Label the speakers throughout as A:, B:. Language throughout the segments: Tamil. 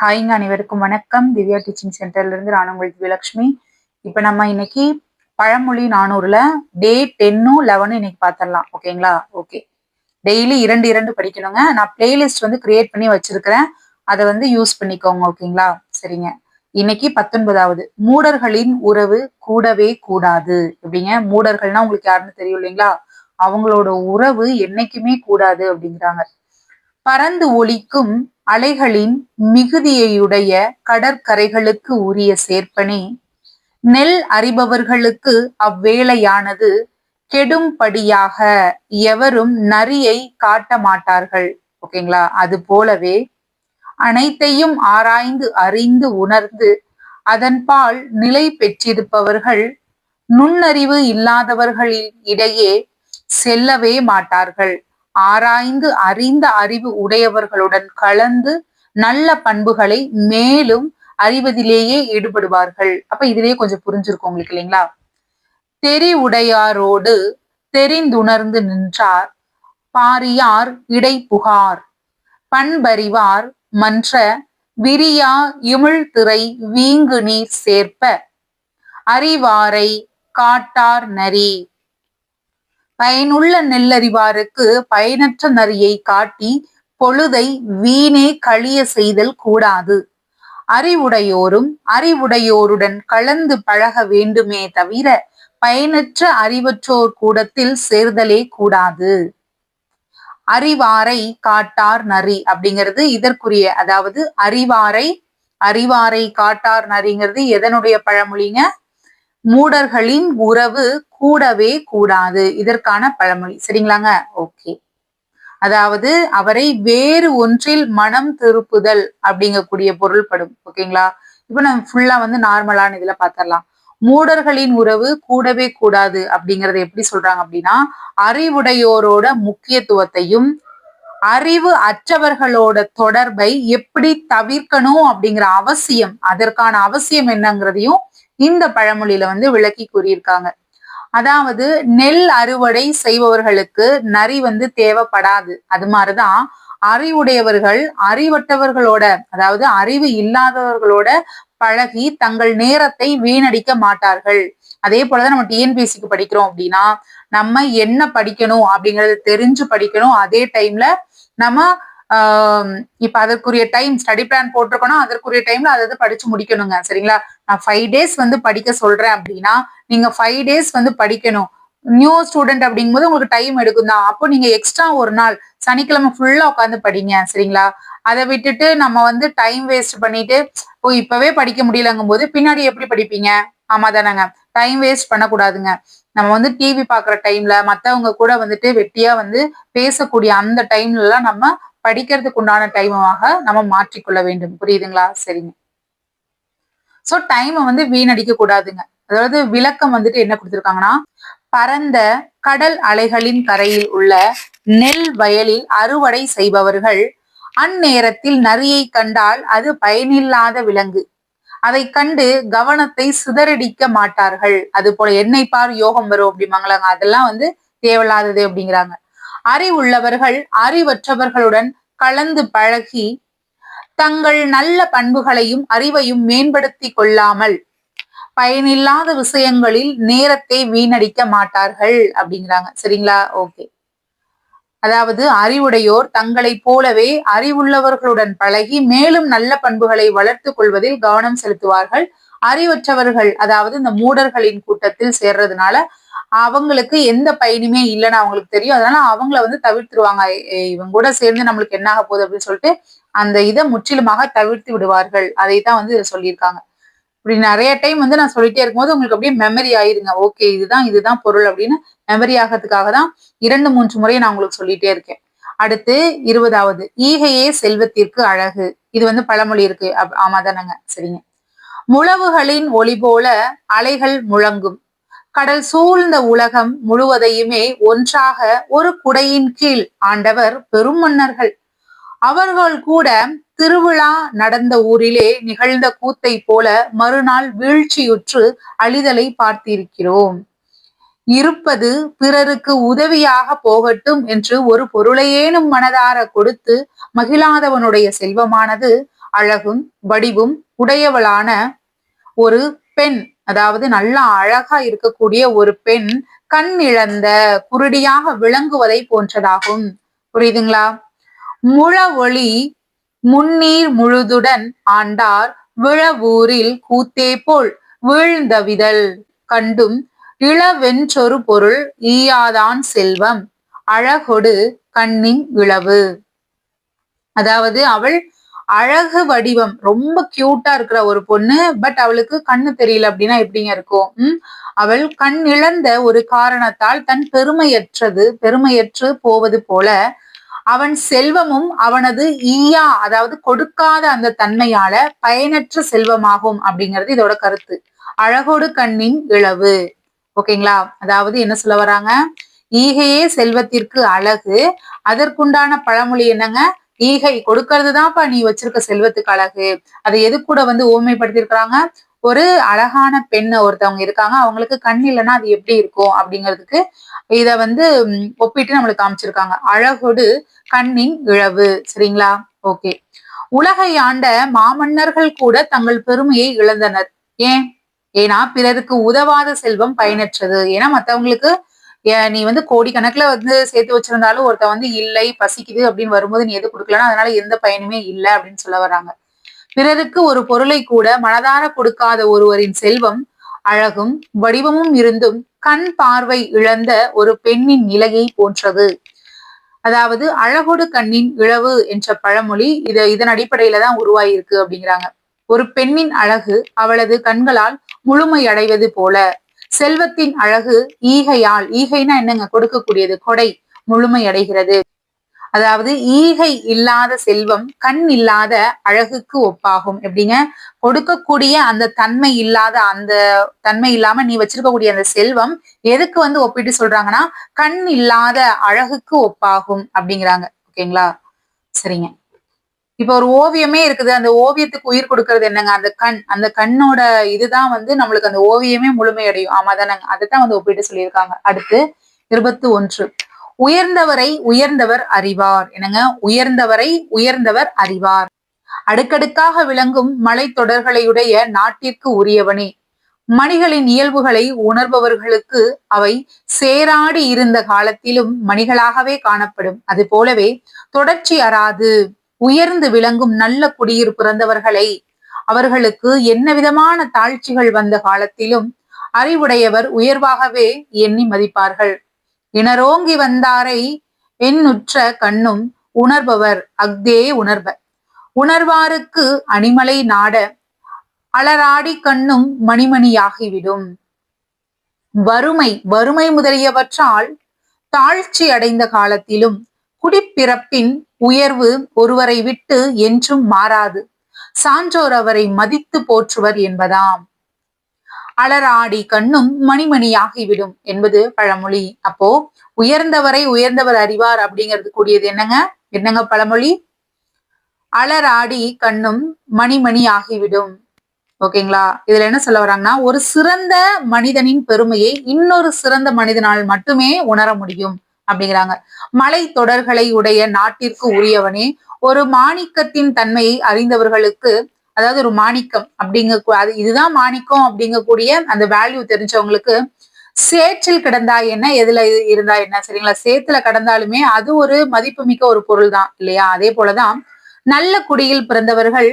A: ஹாய்ங்க அனைவருக்கும் வணக்கம். திவ்யா டீச்சிங் சென்டர்ல இருந்து நான் உங்களுக்கு விலக்ஷ்மி. இப்ப நம்ம இன்னைக்கு பழமொழி நானூறுல டே டென்னும் லெவனும் இன்னைக்கு பார்த்துடலாம் ஓகேங்களா ஓகே டெய்லி இரண்டு இரண்டு படிக்கணுங்க. நான் பிளேலிஸ்ட் வந்து கிரியேட் பண்ணி வச்சிருக்கிறேன். அதை வந்து யூஸ் பண்ணிக்கோங்க. ஓகேங்களா சரிங்க. இன்னைக்கு பத்தொன்பதாவது. மூடர்களின் உறவு கூடவே கூடாது. எப்படிங்க? மூடர்கள்னா உங்களுக்கு யாருன்னு தெரியும் இல்லைங்களா? அவங்களோட உறவு என்னைக்குமே கூடாது அப்படிங்கிறாங்க. பறந்து ஒலிக்கும் அலைகளின் மிகுதியையுடைய கடற்கரைகளுக்கு உரிய சேர்ப்பனே. நெல் அறிபவர்களுக்கு அவ்வேளையானது கெடும்படியாக எவரும் நரியை காட்ட மாட்டார்கள் ஓகேங்களா? அது போலவே அனைத்தையும் ஆராய்ந்து அறிந்து உணர்ந்து அதன்பால் நிலை பெற்றிருப்பவர்கள் நுண்ணறிவு இல்லாதவர்களின் இடையே செல்லவே மாட்டார்கள். ஆராய்ந்து அறிந்த அறிவு உடையவர்களுடன் கலந்து நல்ல பண்புகளை மேலும் அறிவதிலேயே ஈடுபடுவார்கள். அப்ப இதுலயே கொஞ்சம் புரிஞ்சிருக்கும் உங்களுக்கு இல்லைங்களா? தெரி உடையாரோடு தெரிந்துணர்ந்து நின்றார். பாரியார் இடை புகார் பண்பறிவார் மன்ற விரியா இமிழ்திரை வீங்கு நீர் சேர்ப்ப. அறிவாரை காட்டார் நரி. பயனுள்ள நெல்லறிவாருக்கு பயனற்ற நரியை காட்டி பொழுதை வீணே கழிய செய்தல் கூடாது. அறிவுடையோரும் அறிவுடையோருடன் கலந்து பழக வேண்டுமே தவிர பயனற்ற அறிவற்றோர் கூடத்தில் சேர்தலே கூடாது. அறிவாரை காட்டார் நரி அப்படிங்கிறது இதற்குரிய அதாவது அறிவாரை அறிவாரை காட்டார் நரிங்கிறது எதனுடைய பழமொழிங்க? மூடர்களின் உறவு கூடவே கூடாது. இதற்கான பழமொழி. சரிங்களாங்க? ஓகே. அதாவது அவரை வேறு ஒன்றில் மனம் திருப்புதல் அப்படிங்கக்கூடிய பொருள்படும் ஓகேங்களா? இப்ப நம்ம ஃபுல்லா வந்து நார்மலான இதுல பாத்திரலாம். மூடர்களின் உறவு கூடவே கூடாது அப்படிங்கறத எப்படி சொல்றாங்க அப்படின்னா அறிவுடையோரோட முக்கியத்துவத்தையும் அறிவு அற்றவர்களோட தொடர்பை எப்படி தவிர்க்கணும் அப்படிங்கிற அவசியம் அதற்கான அவசியம் என்னங்கிறதையும் இந்த பழமொழியில வந்து விளக்கி கூறியிருக்காங்க. அதாவது நெல் அறுவடை செய்பவர்களுக்கு நரி வந்து தேவைப்படாது. அது மாதிரிதான் அறிவுடையவர்கள் அறிவட்டவர்களோட அதாவது அறிவு இல்லாதவர்களோட பழகி தங்கள் நேரத்தை வீணடிக்க மாட்டார்கள். அதே போலதான் நம்ம டிஎன்பிஎஸ்சிக்கு படிக்கிறோம் அப்படின்னா நம்ம என்ன படிக்கணும் அப்படிங்கறது தெரிஞ்சு படிக்கணும். அதே டைம்ல நம்ம இப்ப அதற்குரிய டைம் ஸ்டடி பிளான் போட்டிருக்கோம்னா அதற்குரிய டைம்ல அதை படிச்சு முடிக்கணுங்க சரிங்களா? நான் ஃபைவ் டேஸ் வந்து படிக்க சொல்றேன் அப்படின்னா நீங்க ஃபைவ் டேஸ் வந்து படிக்கணும். நியூ ஸ்டூடெண்ட் அப்படிங்கும்போது உங்களுக்கு டைம் எடுக்கும் தான். அப்போ நீங்க எக்ஸ்ட்ரா ஒரு நாள் சனிக்கிழமை ஃபுல்லா உட்காந்து படிங்க சரிங்களா? அதை விட்டுட்டு நம்ம வந்து டைம் வேஸ்ட் பண்ணிட்டு ஓ இப்பவே படிக்க முடியலங்கும் போது பின்னாடி எப்படி படிப்பீங்க? ஆமா தானேங்க. டைம் வேஸ்ட் பண்ணக்கூடாதுங்க. நம்ம வந்து டிவி பாக்குற டைம்ல மத்தவங்க கூட வந்துட்டு வெட்டியா வந்து பேசக்கூடிய அந்த டைம்ல எல்லாம் நம்ம படிக்கிறதுக்கு உண்டான டைமாக நம்ம மாற்றிக்கொள்ள வேண்டும். புரியுதுங்களா? சரிங்க. சோ டைமை வந்து வீணடிக்க கூடாதுங்க. அதாவது விளக்கம் வந்துட்டு என்ன கொடுத்துருக்காங்கன்னா பரந்த கடல் அலைகளின் கரையில் உள்ள நெல் வயலில் அறுவடை செய்பவர்கள் அந்நேரத்தில் நரியை கண்டால் அது பயனில்லாத விலங்கு. அதை கண்டு கவனத்தை சிதறடிக்க மாட்டார்கள். அது போல என்னை பார் யோகம் வரும் அப்படிம்பாங்களாங்க. அதெல்லாம் வந்து தேவையில்லாதது அப்படிங்கிறாங்க. அறிவுள்ளவர்கள் அறிவற்றவர்களுடன் கலந்து பழகி தங்கள் நல்ல பண்புகளையும் அறிவையும் மேம்படுத்தி கொள்ளாமல் பயனில்லாத விஷயங்களில் நேரத்தை வீணடிக்க மாட்டார்கள் அப்படிங்கிறாங்க. சரிங்களா? ஓகே. அதாவது அறிவுடையோர் தங்களைப் போலவே அறிவுள்ளவர்களுடன் பழகி மேலும் நல்ல பண்புகளை வளர்த்து கொள்வதில் கவனம் செலுத்துவார்கள். அறிவற்றவர்கள் அதாவது இந்த மூடர்களின் கூட்டத்தில் சேர்றதுனால அவங்களுக்கு எந்த பயனுமே இல்லைன்னு அவங்களுக்கு தெரியும். அதனால அவங்கள வந்து தவிர்த்துருவாங்க. இவங்க கூட சேர்ந்து நம்மளுக்கு என்ன ஆக போகுது அப்படின்னு சொல்லிட்டு அந்த இதை முற்றிலுமாக தவிர்த்து விடுவார்கள். அதை தான் வந்து சொல்லியிருக்காங்க. இப்படி நிறைய டைம் வந்து நான் சொல்லிட்டே இருக்கும்போது உங்களுக்கு அப்படியே மெமரி ஆயிருங்க. ஓகே இதுதான் இதுதான் பொருள் அப்படின்னு மெமரி ஆகிறதுக்காக தான் இரண்டு மூன்று முறை நான் உங்களுக்கு சொல்லிட்டே இருக்கேன். அடுத்து இருபதாவது ஈகையே செல்வத்திற்கு அழகு. இது வந்து பழமொழி இருக்கு. ஆமா தானங்க சரிங்க. முழவுகளின் ஒளி போல அலைகள் முழங்கும். கடல் சூழ்ந்த உலகம் முழுவதையுமே ஒன்றாக ஒரு குடையின் கீழ் ஆண்டவர் பெரும் மன்னர்கள். அவர்கள் கூட திருவிழா நடந்த ஊரிலே நிகழ்ந்த கூத்தை போல மறுநாள் வீழ்ச்சியுற்று அழிதலை பார்த்திருக்கிறோம். இருப்பது பிறருக்கு உதவியாக போகட்டும் என்று ஒரு பொருளையேனும் மனதார கொடுத்து மகிழாதவனுடைய செல்வமானது அழகும் வடிவும் உடையவளான ஒரு பெண் அதாவது நல்லா அழகா இருக்கக்கூடிய ஒரு பெண் கண் இழந்த குருடியாக விளங்குவதை போன்றதாகும். புரியுதுங்களா? முழ ஒளி முன்னீர் முழுதுடன் ஆண்டார் விழவூரில் கூத்தே போல் வீழ்ந்த விதல் கண்டும் இளவென்றொரு பொருள் ஈயாதான் செல்வம் அழகொடு கண்ணின் இளவு. அதாவது அவள் அழகு வடிவம். ரொம்ப கியூட்டா இருக்கிற ஒரு பொண்ணு பட் அவளுக்கு கண்ணு தெரியல அப்படின்னா எப்படிங்க இருக்கும்? உம் அவள் கண் இழந்த ஒரு காரணத்தால் தன் பெருமையற்றது பெருமையற்று போவது போல அவன் செல்வமும் அவனது ஈயா அதாவது கொடுக்காத அந்த தன்மையால பயனற்ற செல்வமாகும் அப்படிங்கிறது இதோட கருத்து. அழகோடு கண்ணின் இளவு ஓகேங்களா அதாவது என்ன சொல்ல வராங்க? ஈகையே செல்வத்திற்கு அழகு. அதற்குண்டான பழமொழி என்னங்க? ஈகை கொடுக்கறது தான்ப்பா நீ வச்சிருக்க செல்வத்துக்கு அழகு. அதை எது கூட வந்து ஓமைப்படுத்திருக்கிறாங்க ஒரு அழகான பெண் ஒருத்தவங்க இருக்காங்க. அவங்களுக்கு கண் இல்லைன்னா அது எப்படி இருக்கும் அப்படிங்கிறதுக்கு இத வந்து ஒப்பிட்டு நம்மளுக்கு காமிச்சிருக்காங்க. அழகோடு கண்ணின் இழவு. சரிங்களா? ஓகே. உலகை ஆண்ட மாமன்னர்கள் கூட தங்கள் பெருமையை இழந்தனர். ஏன்? ஏன்னா பிறருக்கு உதவாத செல்வம் பயனற்றது. ஏன்னா மத்தவங்களுக்கு நீ வந்து கோடிக்கணக்குல வந்து சேர்த்து வச்சிருந்தாலும் ஒருத்த வந்து இல்லை பசிக்குது அப்படின்னு வரும்போது நீ எது கொடுக்கலன்னா அதனால எந்த பயனுமே இல்லை அப்படின்னு சொல்ல வர்றாங்க. பிறருக்கு ஒரு பொருளை கூட மனதார கொடுக்காத ஒருவரின் செல்வம் அழகும் வடிவமும் இருந்தும் கண் பார்வை இழந்த ஒரு பெண்ணின் நிலையை போன்றது. அதாவது அழகோடு கண்ணின் இழவு என்ற பழமொழி இத இதன் அடிப்படையில தான் உருவாயிருக்கு அப்படிங்கிறாங்க. ஒரு பெண்ணின் அழகு அவளது கண்களால் முழுமை அடைவது போல. செல்வத்தின் அழகு ஈகையால் ஈகைனா என்னங்க? கொடுக்கக்கூடியது கொடை முழுமையடைகிறது அதாவது ஈகை இல்லாத செல்வம் கண் இல்லாத அழகுக்கு ஒப்பாகும். எப்படிங்க? கொடுக்கக்கூடிய அந்த தன்மை இல்லாத அந்த தன்மை இல்லாம நீ வச்சிருக்கக்கூடிய அந்த செல்வம் எதுக்கு வந்து ஒப்பிட்டு சொல்றாங்கன்னா கண் இல்லாத அழகுக்கு ஒப்பாகும் அப்படிங்கிறாங்க. ஓகேங்களா? சரிங்க. இப்ப ஒரு ஓவியமே இருக்குது. அந்த ஓவியத்துக்கு உயிர் கொடுக்கறது என்னங்க? அந்த கண். அந்த கண்ணோட இதுதான் வந்து நம்மளுக்கு அந்த ஓவியமே முழுமையடையும். ஆமா தானங்க அதைத்தான் வந்து ஒப்பிட்டு சொல்லியிருக்காங்க. அடுத்து இருபத்தி ஒன்று உயர்ந்தவரை உயர்ந்தவர் அறிவார். என்னங்க? உயர்ந்தவரை உயர்ந்தவர் அறிவார். அடுக்கடுக்காக விளங்கும் மலை தொடர்களையுடைய நாட்டிற்கு உரியவனே. மணிகளின் இயல்புகளை உணர்பவர்களுக்கு அவை சேராடி இருந்த காலத்திலும் மணிகளாகவே காணப்படும். அது போலவே தொடர்ச்சி அறாது. உயர்ந்து விளங்கும் நல்ல குடியிர் பிறந்தவர்களை அவர்களுக்கு என்ன விதமான தாழ்ச்சிகள் வந்த காலத்திலும் அறிவுடையவர் உயர்வாகவே எண்ணி மதிப்பார்கள். இனரோங்கி வந்தாரை எண்ணுற்ற கண்ணும் உணர்பவர் அக்தே உணர்வ உணர்வாருக்கு அணிமலை நாட அலராடி கண்ணும் மணிமணியாகிவிடும். வறுமை வறுமை முதலியவற்றால் தாழ்ச்சி அடைந்த காலத்திலும் குடிப்பிறப்பின் உயர்வு ஒருவரை விட்டு என்றும் மாறாது. சான்றோர் அவரை மதித்து போற்றுவர் என்பதாம். அலராடி கண்ணும் மணிமணியாகிவிடும் என்பது பழமொழி. அப்போ உயர்ந்தவரை உயர்ந்தவர் அறிவார் அப்படிங்கிறது கூடியது என்னங்க? என்னங்க பழமொழி? அலராடி கண்ணும் மணிமணி ஆகிவிடும் ஓகேங்களா? இதுல என்ன சொல்ல வராங்கன்னா ஒரு சிறந்த மனிதனின் பெருமையை இன்னொரு சிறந்த மனிதனால் மட்டுமே உணர முடியும். அப்படிங்கிறாங்க. மலை தொடர்களை உடைய நாட்டிற்கு உரியவனே ஒரு மாணிக்கத்தின் தன்மையை அறிந்தவர்களுக்கு அதாவது ஒரு மாணிக்கம் அப்படிங்க அது இதுதான் மாணிக்கம் அப்படிங்கக்கூடிய அந்த வேல்யூ தெரிஞ்சவங்களுக்கு சேற்றில் கிடந்தா என்ன எதுல இருந்தா என்ன சரிங்களா? சேத்துல கடந்தாலுமே அது ஒரு மதிப்புமிக்க ஒரு பொருள் தான் இல்லையா? அதே போலதான் நல்ல குடியில் பிறந்தவர்கள்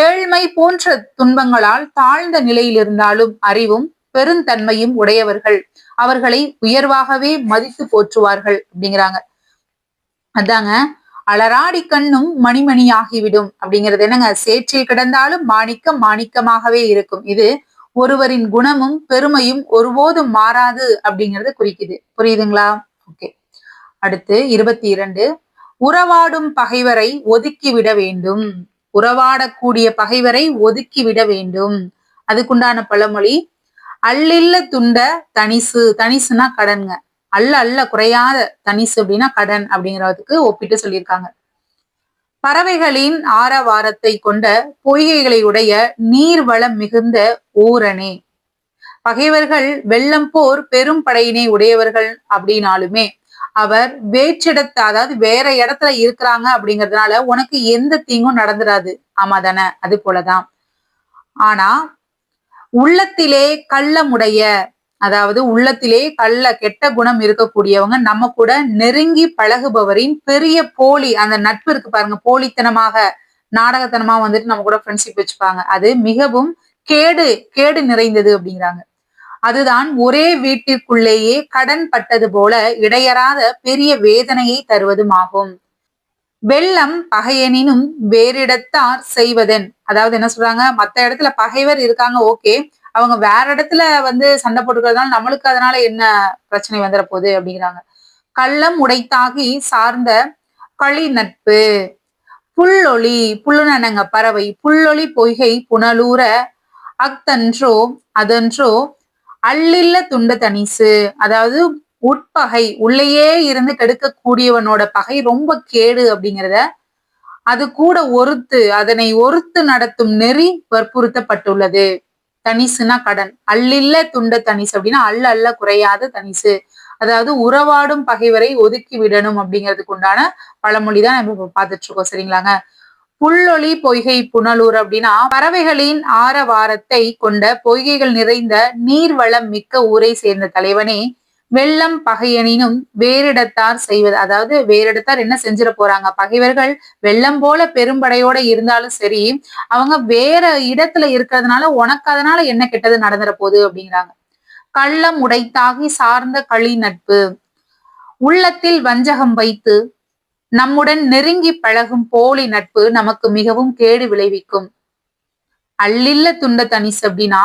A: ஏழ்மை போன்ற துன்பங்களால் தாழ்ந்த நிலையில் இருந்தாலும் அறிவும் பெருந்தன்மையும் உடையவர்கள். அவர்களை உயர்வாகவே மதித்து போற்றுவார்கள் அப்படிங்கிறாங்க. அதாங்க அலராடி கண்ணும் மணிமணி ஆகிவிடும் அப்படிங்கிறது என்னங்க? சேற்றில் கிடந்தாலும் மாணிக்கம் மாணிக்கமாகவே இருக்கும். இது ஒருவரின் குணமும் பெருமையும் ஒருபோதும் மாறாது அப்படிங்கறது குறிக்குது. புரியுதுங்களா? ஓகே. அடுத்து இருபத்தி இரண்டு உறவாடும் பகைவரை ஒதுக்கிவிட வேண்டும். உறவாடக்கூடிய பகைவரை ஒதுக்கிவிட வேண்டும். அதுக்குண்டான பழமொழி அல்லில்ல துண்ட தனிசு தனிசுனா கடனுங்க. அல்ல அல்ல குறையாத தனிசு அப்படின்னா கடன் அப்படிங்கிறதுக்கு ஒப்பிட்டு சொல்லியிருக்காங்க. பறவைகளின் ஆரவாரத்தை கொண்ட பொய்கைகளை உடைய நீர்வளம் மிகுந்த ஊரணே பகைவர்கள் வெள்ளம் போர் பெரும் படையினை உடையவர்கள் அப்படின்னாலுமே அவர் வேற்றிடத்த அதாவது வேற இடத்துல இருக்கிறாங்க அப்படிங்கறதுனால உனக்கு எந்த தீங்கும் நடந்துடாது ஆமா தானே அது போலதான். ஆனா உள்ளத்திலே கள்ளமுடைய அதாவது உள்ளத்திலே கள்ள கெட்ட குணம் இருக்கக்கூடியவங்க நம்ம கூட நெருங்கி பழகுபவரின் பெரிய போலி அந்த நட்பு இருக்கு பாருங்க போலித்தனமாக நாடகத்தனமா வந்துட்டு நம்ம கூட ஃப்ரெண்ட்ஷிப் வச்சுப்பாங்க. அது மிகவும் கேடு கேடு நிறைந்தது அப்படிங்கிறாங்க. அதுதான் ஒரே வீட்டிற்குள்ளேயே கடன் பட்டது போல இடையறாத பெரிய வேதனையை தருவதுமாகும். வெள்ளம் பகையனினும் வேறிடத்தார் செய்வதன். அதாவது என்ன சொல்றாங்க? மத்த இடத்துல பகைவர் இருக்காங்க ஓகே. அவங்க வேற இடத்துல வந்து சண்டை போட்டுக்கிறதுனால நம்மளுக்கு அதனால என்ன பிரச்சனை வந்துட போகுது அப்படிங்கிறாங்க. கள்ளம் உடைத்தாகி சார்ந்த களி நட்பு புல்லொளி புல்லுனங்க பறவை புல்லொளி பொய்கை புனலூர அக்தன்றோ அதன்றோ அள்ளில்ல துண்ட தனிசு அதாவது உட்பகை உள்ளேயே இருந்து கெடுக்கக்கூடியவனோட பகை ரொம்ப கேடு அப்படிங்கிறத அது கூட ஒருத்து அதனை ஒருத்து நடத்தும் நெறி வற்புறுத்தப்பட்டுள்ளது. தனிசுனா கடன். அள்ளில்ல துண்ட தனிசு அப்படின்னா அள்ள அள்ள குறையாத தனிசு. அதாவது உறவாடும் பகைவரை ஒதுக்கி விடணும் அப்படிங்கிறதுக்கு உண்டான பழமொழி தான் நம்ம பார்த்துட்டு இருக்கோம் சரிங்களாங்க? புல்லொளி பொய்கை புனலூர் அப்படின்னா பறவைகளின் ஆரவாரத்தை கொண்ட பொய்கைகள் நிறைந்த நீர்வளம் மிக்க ஊரை சேர்ந்த தலைவனே வெள்ளம் பகையனினும் வேறிடத்தார் செய்வது. அதாவது வேறிடத்தார் என்ன செஞ்சிட போறாங்க? பகைவர்கள் வெள்ளம் போல பெரும்படையோட இருந்தாலும் சரி அவங்க வேற இடத்துல இருக்கிறதுனால உனக்கு அதனால என்ன கெட்டது நடந்துட போகுது அப்படிங்கிறாங்க. கள்ளம் உடைத்தாகி சார்ந்த களி நட்பு. உள்ளத்தில் வஞ்சகம் வைத்து நம்முடன் நெருங்கி பழகும் போலி நட்பு நமக்கு மிகவும் கேடு விளைவிக்கும். அள்ளில்ல துண்ட தனிசு அப்படின்னா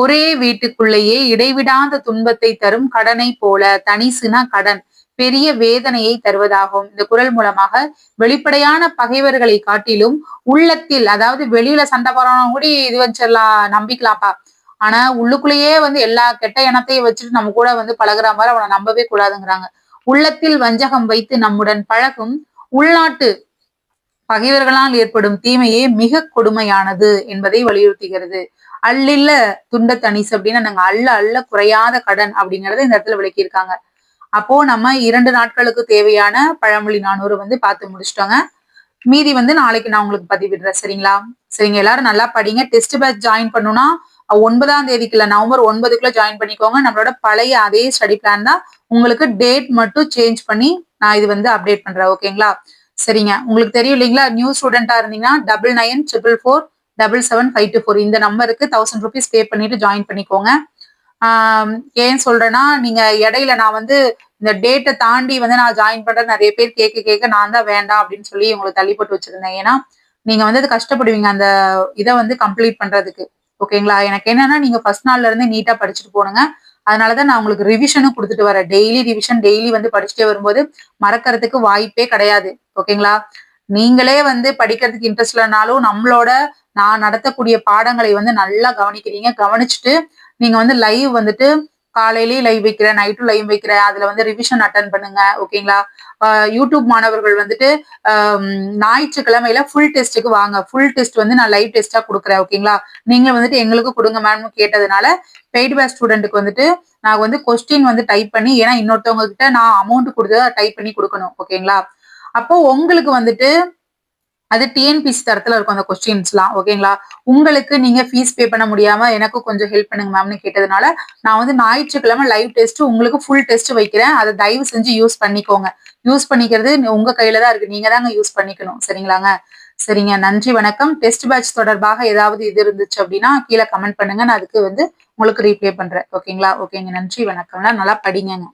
A: ஒரே வீட்டுக்குள்ளேயே இடைவிடாத துன்பத்தை தரும் கடனை போல தனிசுனா கடன் பெரிய வேதனையை தருவதாகும். இந்த குரல் மூலமாக வெளிப்படையான பகைவர்களை காட்டிலும் உள்ளத்தில் அதாவது வெளியில சண்டை போறவங்க கூட இது வச்சிடலாம் நம்பிக்கலாம்ப்பா. ஆனா உள்ளுக்குள்ளேயே வந்து எல்லா கெட்ட எண்ணத்தையும் வச்சுட்டு நம்ம கூட வந்து பழகுற மாதிரி அவனை நம்பவே கூடாதுங்கிறாங்க. உள்ளத்தில் வஞ்சகம் வைத்து நம்முடன் பழகும் உள்நாட்டு பகைவர்களால் ஏற்படும் தீமையே மிக கொடுமையானது என்பதை வலியுறுத்துகிறது. அள்ளில்ல துண்ட தனிசு அப்படின்னா நாங்க அல்ல அல்ல குறையாத கடன் அப்படிங்கறத இந்த இடத்துல விளக்கியிருக்காங்க. அப்போ நம்ம இரண்டு நாட்களுக்கு தேவையான பழமொழி நானூறு வந்து பார்த்து முடிச்சிட்டோங்க. மீதி வந்து நாளைக்கு நான் உங்களுக்கு பதிவிடுறேன். சரிங்களா? சரிங்க எல்லாரும் நல்லா படிங்க. டெஸ்ட் பேட்ச் ஜாயின் பண்ணுனா ஒன்பதாம் தேதிக்குள்ள நவம்பர் ஒன்பதுக்குள்ள ஜாயின் பண்ணிக்கோங்க. நம்மளோட பழைய அதே ஸ்டடி பிளான் தான். உங்களுக்கு டேட் மட்டும் சேஞ்ச் பண்ணி நான் இது வந்து அப்டேட் பண்றேன். ஓகேங்களா? சரிங்க. உங்களுக்கு தெரியும் இல்லைங்களா? நியூ ஸ்டூடெண்டா இருந்தீங்கன்னா double nine triple four double seven five two four இந்த நம்பருக்கு தௌசண்ட் ருபீஸ் பே பண்ணிட்டு ஜாயின் பண்ணிக்கோங்க. ஏன் சொல்றேன்னா நீங்க இடையில நான் வந்து இந்த டேட்டை தாண்டி வந்து நான் ஜாயின் பண்றேன் நிறைய பேர் கேட்க கேட்க நான் தான் வேண்டாம் அப்படின்னு சொல்லி உங்களுக்கு தள்ளிப்பட்டு வச்சுருந்தேன் வச்சிருந்தேன். ஏன்னா நீங்க வந்து அது கஷ்டப்படுவீங்க அந்த இதை வந்து கம்ப்ளீட் பண்றதுக்கு. ஓகேங்களா எனக்கு என்னன்னா நீங்க ஃபர்ஸ்ட் நாள்ல இருந்து நீட்டா படிச்சுட்டு போனுங்க அதனாலதான் நான் உங்களுக்கு ரிவிஷனும் கொடுத்துட்டு வரேன். டெய்லி ரிவிஷன் டெய்லி வந்து படிச்சுட்டே வரும்போது மறக்கிறதுக்கு வாய்ப்பே கிடையாது. ஓகேங்களா நீங்களே வந்து படிக்கிறதுக்கு இன்ட்ரெஸ்ட் இல்லைனாலும் நம்மளோட நான் நடத்தக்கூடிய பாடங்களை வந்து நல்லா கவனிக்கிறீங்க. கவனிச்சுட்டு நீங்க வந்து லைவ் வந்துட்டு காலையிலயும் லைவ் வைக்கிறேன் நைட்டும் லைவ் வைக்கிறேன். அதுல வந்து ரிவிஷன் அட்டன் பண்ணுங்க ஓகேங்களா யூடியூப் மாணவர்கள் வந்துட்டு ஞாயிற்றுக்கிழமையில ஃபுல் டெஸ்ட்டுக்கு வாங்க. ஃபுல் டெஸ்ட் வந்து நான் லைவ் டெஸ்டா கொடுக்குறேன் ஓகேங்களா நீங்க வந்துட்டு எங்களுக்கு கொடுங்க மேம் கேட்டதுனால பெய்டு பேஸ் ஸ்டூடெண்ட்டுக்கு வந்துட்டு நான் வந்து கொஸ்டின் வந்து டைப் பண்ணி ஏன்னா இன்னொருத்தவங்க கிட்ட நான் அமௌண்ட் கொடுத்து டைப் பண்ணி கொடுக்கணும் ஓகேங்களா அப்போ உங்களுக்கு வந்துட்டு அது டிஎன்பிசி தரத்துல இருக்கும் அந்த கொஸ்டின்ஸ்லாம் ஓகேங்களா உங்களுக்கு நீங்க ஃபீஸ் பே பண்ண முடியாம எனக்கு கொஞ்சம் ஹெல்ப் பண்ணுங்க மேம்னு கேட்டதுனால நான் வந்து ஞாயிற்றுக்கிழமை லைவ் டெஸ்ட் உங்களுக்கு ஃபுல் டெஸ்ட் வைக்கிறேன். அதை தயவு செஞ்சு யூஸ் பண்ணிக்கோங்க. யூஸ் பண்ணிக்கிறது உங்க கையில தான் இருக்கு. நீங்க தாங்க யூஸ் பண்ணிக்கணும். சரிங்களாங்க? சரிங்க. நன்றி வணக்கம். டெஸ்ட் பேட்ச் தொடர்பாக ஏதாவது இது இருந்துச்சு அப்படின்னா கீழே கமெண்ட் பண்ணுங்க. நான் அதுக்கு வந்து உங்களுக்கு ரீப்ளே பண்றேன். ஓகேங்களா ஓகேங்க நன்றி வணக்கம்லாம் நல்லா படிங்கங்க.